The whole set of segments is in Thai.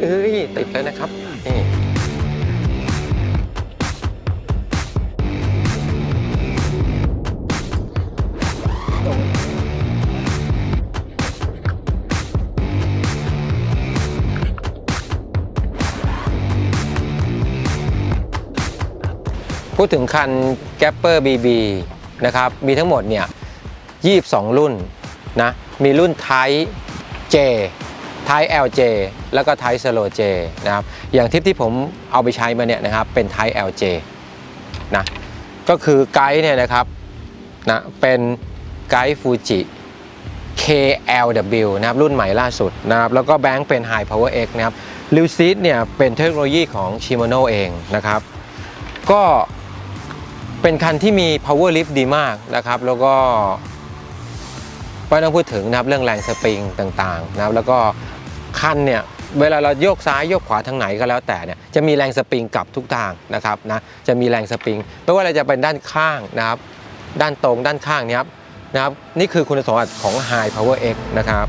เอ้ย ติดแล้วนะครับ นี่พูดถึงคันแกปเปอร์บีบีนะครับ มีทั้งหมดเนี่ยยีบสองรุ่นนะ มีรุ่น Type J Type LJ แล้วก็ Type Slow J นะครับอย่างทิปที่ผมเอาไปใช้มาเนี่ยนะครับเป็น Type LJ นะก็คือไกด์เนี่ยนะครับนะเป็นไกด์ฟูจิ KLW นะครับรุ่นใหม่ล่าสุดนะครับแล้วก็แบงค์เป็น High Power X นะครับลิวซีดเนี่ยเป็นเทคโนโลยีของ Shimano เองนะครับ ก็เป็นคันที่มี power lift ดีมากนะครับ แล้วก็ ไม่ต้องพูดถึงนะครับเรื่องแรงสปริงต่างๆนะครับแล้วก็คันเนี่ยเวลาเราโยกซ้ายโยกขวาทางไหนก็แล้วแต่เนี่ยจะมีแรงสปริงกลับทุกทางนะครับนะจะมีแรงสปริงไม่ว่าเราจะเป็นด้านข้างนะครับด้านตรงด้านข้างเนี่ยครับนะครับนี่คือคุณสมบัติของ High Power X นะครับ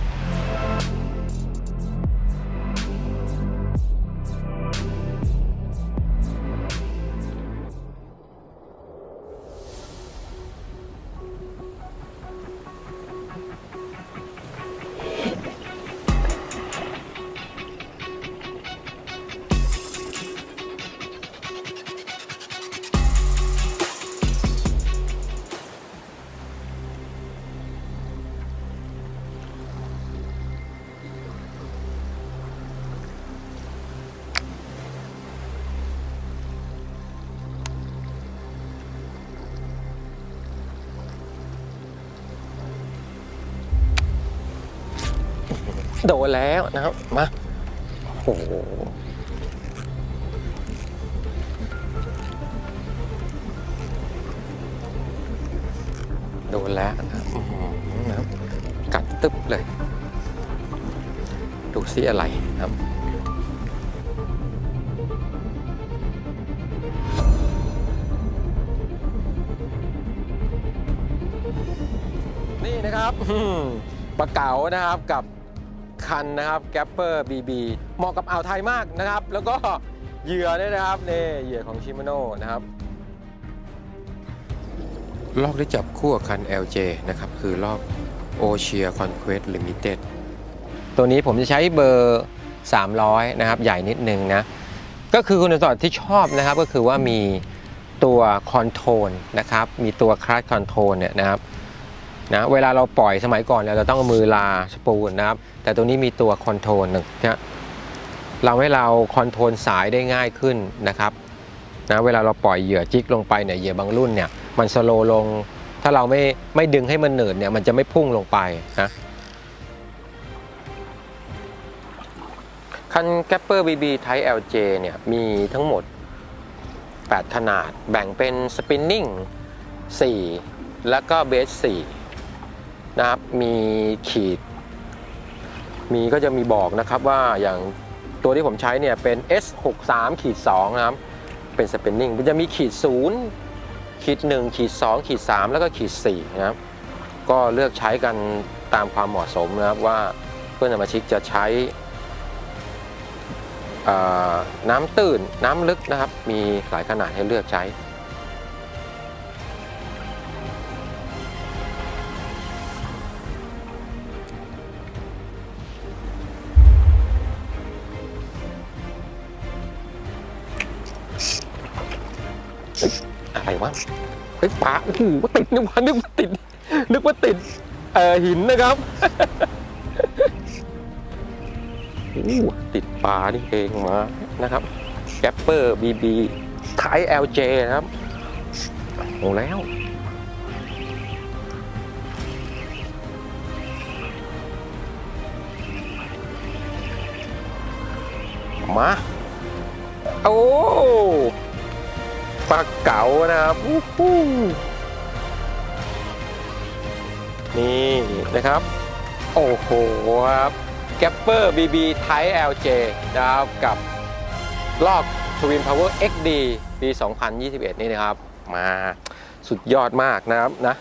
โดนแล้วนะครับ มา โอ้โหโดนแล้วนะครับอื้อหือนะครับกัดตึ๊บเลย ดูซิอะไรนะครับนี่นะครับปลาเก๋านะครับกับ คันนะครับแกปเปอร์บีบีเหมาะกับอ่าวไทยมากนะครับ แล้วก็เหยื่อเนี่ยนะครับนี่เหยื่อของชิม a โน่นะครับลอกได้จับคู่กับคัน LJ นะครับ คือลอก Ocean Conquest Limited ตัวนี้ผมจะใช้เบอร์ 300 นะครับ ใหญ่นิดนึงนะ ก็คือคุณสมบัติที่ชอบนะครับ ก็คือว่ามีตัวคอนโทรลนะครับ มีตัวคลัตช์คอนโทรลเนี่ยนะครับ นะเวลาเราปล่อยสมัยก่อนเราต้องมือลาสปูลนะครับ แต่ตัวนี้มีตัวคอนโทรลหนึ่งนะเราให้เราคอนโทรลสายได้ง่ายขึ้นนะครับนะเวลาเราปล่อยเหยื่อจิกลงไปเนี่ยเหยื่อบางรุ่นเนี่ยมันสโลลง ถ้าเราไม่ไม่ดึงให้มันเหนืดเนี่ยมันจะไม่พุ่งลงไปนะคัน g a p p e r BB Type LJ เนี่ยมีทั้งหมด 8 ขนาดแบ่งเป็น Spinning 4แล้วก็เบส4 นะครับมีขีด มีก็จะมีบอกนะครับว่าอย่างตัวที่ผมใช้เนี่ยเป็น S63 ขีด2นะครับ เป็นสเปนนิ่งมันจะมีขีด 0 ขีด 1 ขีด 2 ขีด 3 แล้วก็ขีด4นะครับ ก็เลือกใช้กันตามความเหมาะสมนะครับว่าเพื่อนสมาชิกจะใช้น้ำตื้นน้ำลึกนะครับ มีหลายขนาดให้เลือกใช้ วะเฮ้ยปลาโอ้โหติดนึกว่านึกว่าติด นึกว่าติดเอ่อหินนะครับโอ้โหติดปลานี่เองมานะครับแกปเปอร์บีบีไทเอลเจนะครับโอ้แล้วมา โอ้ ปลาเก๋านะครับนี่นะครับ โอ้โหครับแกปเปอร์ BB Type LJ นะครับกับลอก Twin Power XD ปี 2021 นี่นะครับ มาสุดยอดมากนะครับนะ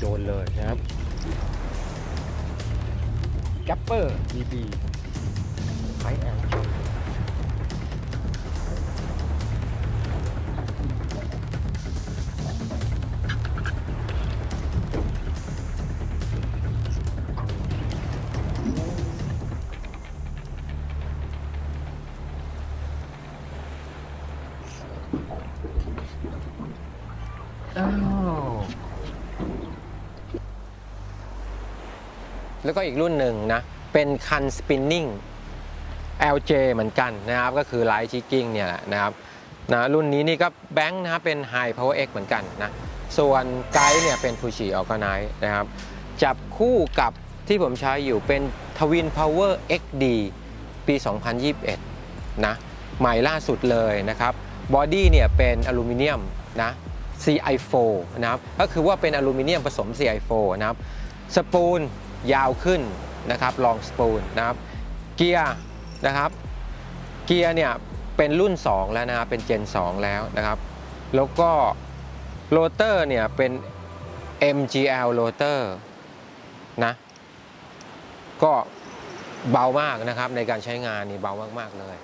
โดนเลยนะครับแกปเปอร์ดีบี แล้วก็อีกรุ่นหนึ่งนะเป็นคันสปินนิ่ง LJ เหมือนกันนะครับก็คือไลท์ชิกกิ้งเนี่ยแหละนะครับนะรุ่นนี้นี่ก็แบงค์นะครับเป็น High Power X เหมือนกันนะส่วนไกด์เนี่ยเป็น Fuji Organize นะครับจับคู่กับที่ผมใช้อยู่เป็น Twin Power XD ปี 2021 นะ ใหม่ล่าสุดเลยนะครับบอดี้เนี่ยเป็นอลูมิเนียมนะ CI4 นะครับก็คือว่าเป็นอลูมิเนียมผสม CI4 นะครับสปูล ยาวขึ้นนะครับลองสปูลนะครับเกียร์นะครับเกียร์เนี่ยเป็นรุ่น 2 แล้วนะครับเป็นเจน 2 แล้วนะครับแล้วก็โรเตอร์เนี่ยเป็น MGL โรเตอร์นะก็เบามากนะครับในการใช้งานนี่เบามากๆเลย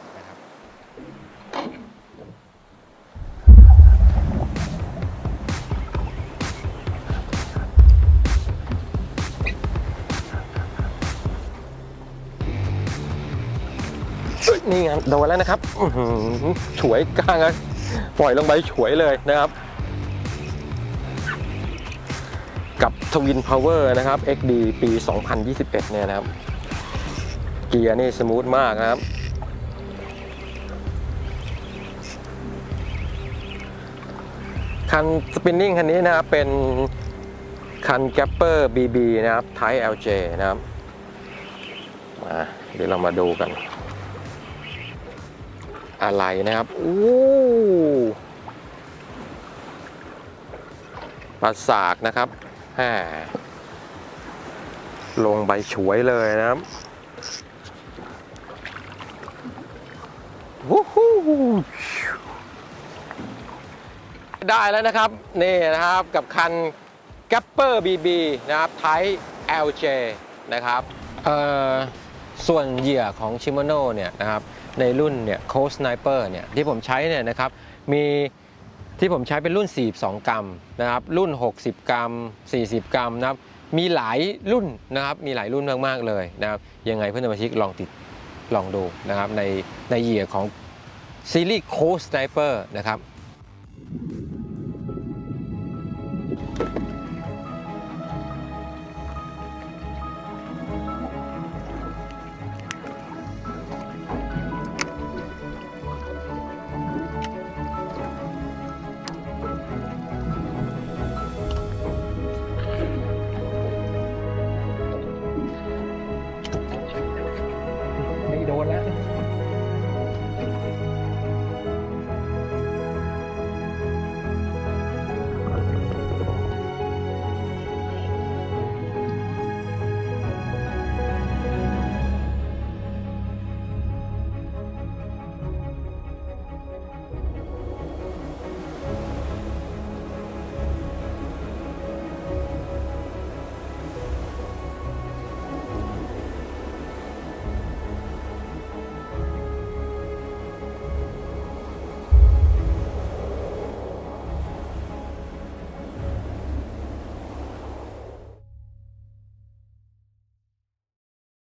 นี่ไงโดนแล้วนะครับฉวยกลางปล่อยลงไปฉวยเลยนะครับ กับทวินพาวเวอร์นะครับ XD ปี 2021 เนี่ยนะครับ เกียร์นี่สมูทมากนะครับคันสปินนิ่งคันนี้นะครับเป็นคันแกปเปอร์ BB นะครับไท LJ นะครับมาเดี๋ยวเรามาดูกัน อะไรนะครับอู้ปลาสากนะครับแหมลงใบฉวยเลยนะครับวู้ฮู้ได้แล้วนะครับ นี่นะครับกับคัน g a p p e r BB นะครับ Type LJ นะครับเอ่อส่วนเหยื่อของ Shimano เนี่ยนะครับ ในรุ่นเนี่ย Cold Sniper เนี่ยที่ผมใช้เนี่ยนะครับมีที่ผมใช้เป็นรุ่น 42 กรัมนะครับรุ่น 60 กรัม 40 กรัมนะครับมีหลายรุ่นนะครับมีหลายรุ่นมากๆเลยนะครับยังไงเพื่อนสมาชิกลองติดลองดูนะครับในในเหยื่อของซีรีส์ Cold Sniper นะครับ